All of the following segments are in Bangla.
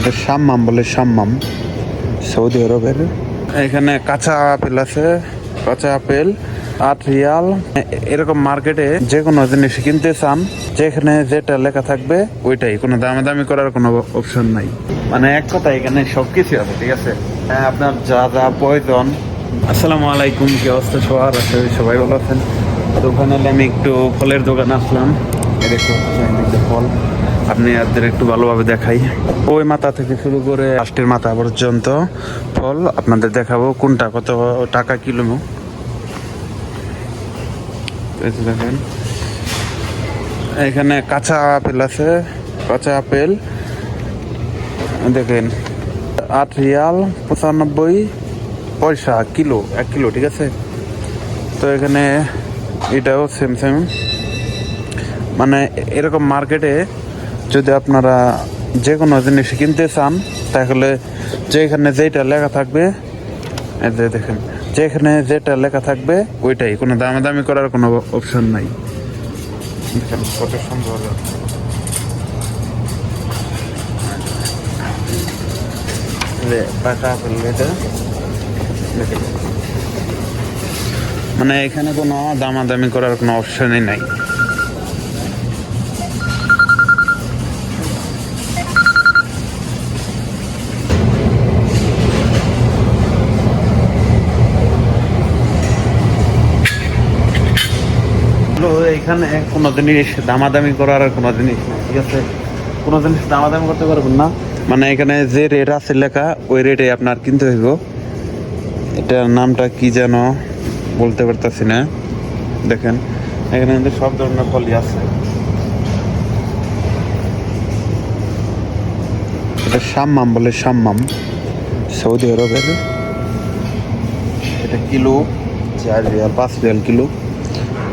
এটা সাম্মাম বলে সাম্মাম সৌদি আরবের। এখানে কাঁচা আপেল আছে কাঁচা আপেল আট রিয়াল। এরকম মার্কেটে যে কোনো জিনিস কিনতে চান যেখানে যেটা লেখা থাকবে ওইটাই। কোনো দামাদামি করার কোনো অপশন নাই। মানে এক কথা এখানে সবকিছু আছে ঠিক আছে? হ্যাঁ, আপনার যা যা প্রয়োজন। আসসালামু আলাইকুম কি অবস্থা সবার? আছে সবাই ভালো আছেন। তো আমি একটু ফলের দোকান আসলাম। এই দেখো চারিদিকে ফল আপনি আপনাদের একটু ভালোভাবে দেখাই। ওই মাথা থেকে শুরু করে লাস্টের মাথা পর্যন্ত ফল আপনাদের দেখাবো কোনটা কত টাকা কিলো। দেখেন। এখানে কাঁচা আপেল আছে, কাঁচা আপেল। দেখেন, আট রিয়াল পঁচানব্বই পয়সা কিলো, এক কিলো, ঠিক আছে? তো এখানে এটাও সেম সেম মানে এরকম মার্কেটে যদি আপনারা যে কোনো জিনিস কিনতে চান, তাহলে যেখানে যেটা লেখা থাকবে যে দেখেন, যেখানে যেটা লেখা থাকবে, ওইটাই। কোনো দামাদামি করার কোনো অপশন নাই। দেখেন কত দেখেন। মানে এখানে কোনো দামাদামি করার কোনো অপশনই নাই। এখানে কোনো জিনিস দামাদামি করার কোনো জিনিস ঠিক আছে? কোনো জিনিস দামাদামি করতে পারবেন না। মানে এখানে যে রেট আছে লেখা, ওই রেটে আপনার কিনতে হইব। এটার নামটা কি যেন বলতে পারতেছি না। দেখেন, এখানে কিন্তু সব ধরনের ফলই আছে। এটা সাম্মাম বলে সাম্মাম, সৌদি আরবের। এটা কিলো, চার রিয়াল, পাঁচ রিয়াল কিলো।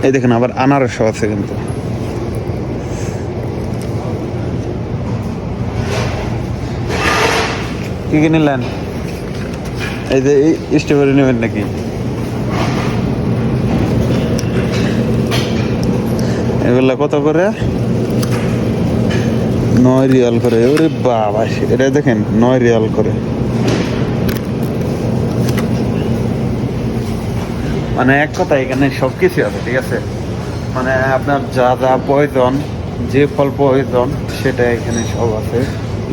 এই দেখেন আবার আনারসও আছে কিন্তু। কি কি নিলেন? এই যে এই স্ট্রবেরি নেবেন নাকি? এগুলা কত করে? নয় রিয়াল করে। ওরে বাবা, এটা দেখেন, নয় রিয়াল করে। মানে এক কথা, এখানে সব কিছু আছে, ঠিক আছে? মানে আপনার যা যা প্রয়োজন, যে ফল প্রয়োজন, সেটা এখানে সব আছে।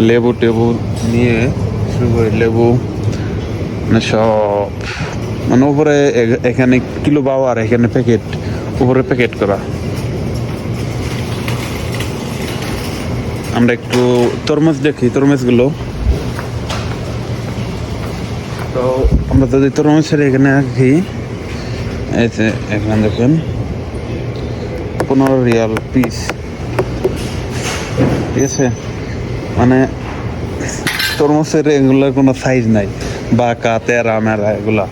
লেবু টেবু নিয়ে শুরু করে, লেবু মানে সব। মানে উপরে এখানে কিলো পাওয়ার এখানে প্যাকেট, উপরে প্যাকেট করা। আমরা একটু তরমুজ দেখি, তরমুজগুলো। তো আমরা যদি তরমুজের এখানে রাখি যে এখানে দেখেন, পনেরো রিয়াল পিস ঠিক আছে? মানে তরমুজের এগুলোর কোনো সাইজ নাই, বাঁকা, তেরা, মেরা, এগুলা।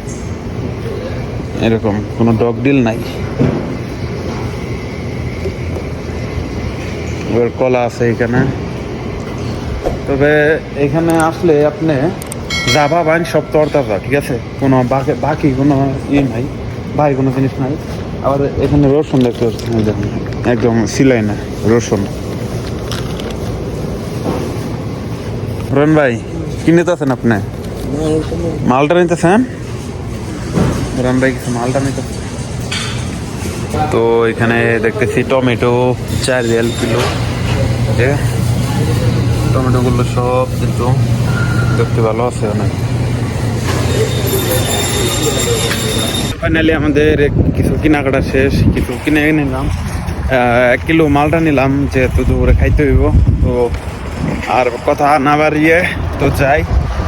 এরকম কোনো ডগ ডিল নাই। এবার কলা আছে এখানে। তবে এখানে আসলে আপনি যা বাইন সব তরতাজা ঠিক আছে? কোনো বাকি কোনো ই নাই। বাকি কোনো জিনিস নাই। আবার এখানে রসুন দেখতে পাচ্ছেন দেখুন, একদম সিলাই না রসুন। রন ভাই, কি নিতেছেন আপনি? মালটা নিতেছেন? রন ভাই, কিছু মালটা নিতেছেন। তো এখানে দেখতেছি টমেটো চার রিয়াল কিলো যে টমেটোগুলো সব কিন্তু দেখতে ভালো আছে অনেক। ফাইনালি আমাদের কিছু কেনাকাটা শেষ, কিছু কিনে নিলাম। এক কিলো মালটা নিলাম, যেহেতু দুপুরে খাইতে হইব। তো আর কথা না বাড়িয়ে তো যাই।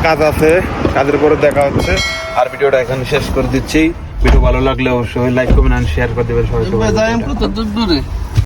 কাজ আছে, কাজের পরে দেখা হচ্ছে। আর ভিডিওটা এখানে শেষ করে দিচ্ছি। ভিডিও ভালো লাগলে অবশ্যই লাইক কমেন্ট শেয়ার করে দেবেন সবাই।